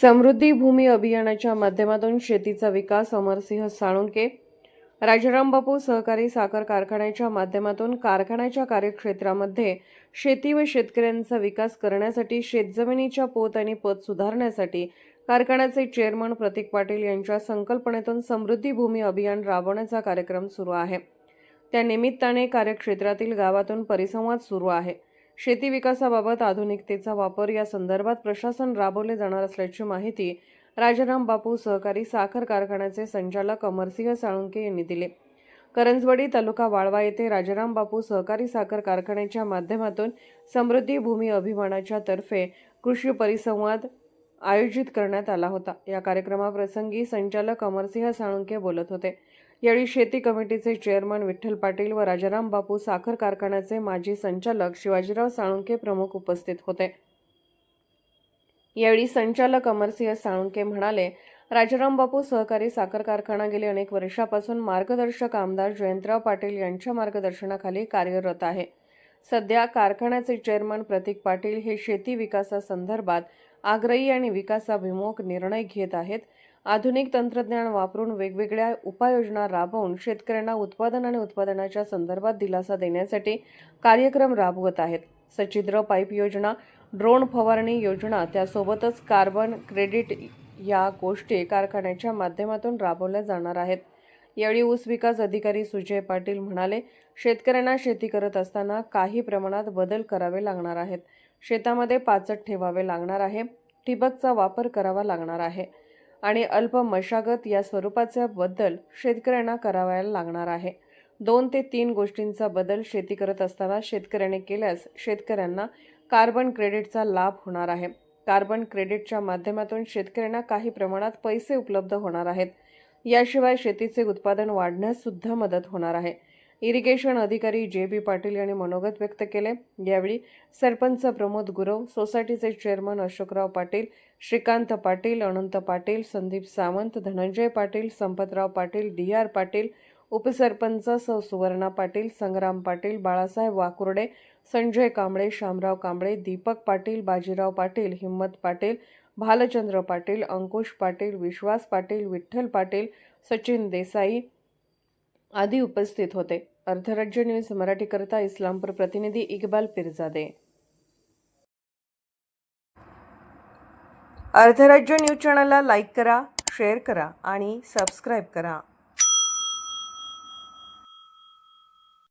समृद्धी भूमी अभियानाच्या माध्यमातून शेतीचा विकास अमरसिंह साळुंके. राजाराम बापू सहकारी साखर कारखान्याच्या माध्यमातून कारखान्याच्या कार्यक्षेत्रामध्ये शेती व शेतकऱ्यांचा विकास करण्यासाठी शेतजमिनीच्या पोत आणि पत सुधारण्यासाठी कारखान्याचे चेअरमन प्रतीक पाटील यांच्या संकल्पनेतून समृद्धी भूमी अभियान राबवण्याचा कार्यक्रम सुरू आहे. त्या निमित्ताने कार्यक्षेत्रातील गावातून परिसंवाद सुरू आहे. शेती विकासाबाबत आधुनिकतेचा वापर या संदर्भात प्रशासन राबवले जाणार असल्याची माहिती राजाराम बापू सहकारी साखर कारखान्याचे संचालक अमरसिंह साळुंके यांनी दिले. करंजवडी तालुका वाळवा येथे राजाराम बापू सहकारी साखर कारखान्याच्या माध्यमातून समृद्धी भूमी अभिमानाच्या तर्फे कृषी परिसंवाद आयोजित करण्यात आला होता. या कार्यक्रमाप्रसंगी संचालक अमरसिंह साळुंके बोलत होते. यावेळी शेती कमिटीचे चेअरमन विठ्ठल पाटील व राजाराम बापू साखर कारखान्याचे माजी संचालक शिवाजीराव साळुंके प्रमुख उपस्थित होते. यावेळी संचालक अमरसिंह साळुंके म्हणाले राजाराम बापू सहकारी साखर कारखाना गेली अनेक वर्षापासून मार्गदर्शक आमदार जयंतराव पाटील यांच्या मार्गदर्शनाखाली कार्यरत आहे. सध्या कारखान्याचे चेअरमन प्रतीक पाटील हे शेती विकासासंदर्भात आग्रही आणि विकासाभिमुख निर्णय घेत आहेत. आधुनिक तंत्रज्ञान वापरून वेगवेगळ्या उपाययोजना राबवून शेतकऱ्यांना उत्पादन आणि उत्पादनाच्या संदर्भात दिलासा देण्यासाठी कार्यक्रम राबवत आहेत. सचिद्र पाईप योजना ड्रोन फवारणी योजना त्यासोबतच कार्बन क्रेडिट या गोष्टी कारखान्याच्या माध्यमातून राबवल्या जाणार आहेत. यावेळी ऊस विकास अधिकारी सुजय पाटील म्हणाले शेतकऱ्यांना शेती करत असताना काही प्रमाणात बदल करावे लागणार आहेत. शेतामध्ये पाचट ठेवावे लागणार आहे. ठिबकचा वापर करावा लागणार आहे. आणि अल्प मशागत या स्वरूपाचा बदल शेतकऱ्यांना करावायला लागणार आहे. दोन ते तीन गोष्टींचा बदल शेती करत असताना शेतकऱ्याने केल्यास शेतकऱ्यांना कार्बन क्रेडिटचा लाभ होणार आहे. कार्बन क्रेडिटच्या माध्यमातून शेतकऱ्यांना काही प्रमाणात पैसे उपलब्ध होणार आहेत. याशिवाय शेतीचे उत्पादन वाढण्यास सुद्धा मदत होणार आहे. इरिगेशन अधिकारी जे बी पाटील यांनी मनोगत व्यक्त केले. यावेळी सरपंच प्रमोद गुरव सोसायटीचे chairman Ashokrao Patil Shrikant Patil Anant Patil Sandeep Sawant Dhananjay Patil Sampatrao Patil D R Patil उपसरपंच सौ सुवर्णा पाटील संग्राम पाटील बाळासाहेब वाकुर्डे संजय कांबळे शामराव कांबळे दीपक पाटील बाजीराव पाटील हिम्मत पाटील भालचंद्र पाटील अंकुश पाटील विश्वास पाटील विठ्ठल पाटील सचिन देसाई आदी उपस्थित होते. अर्धराज्य न्यूज मराठीकरता इस्लामपूर प्रतिनिधी इक्बाल पिरजादे. अर्धराज्य न्यूज चॅनलला लाईक करा शेअर करा आणि सबस्क्राईब करा.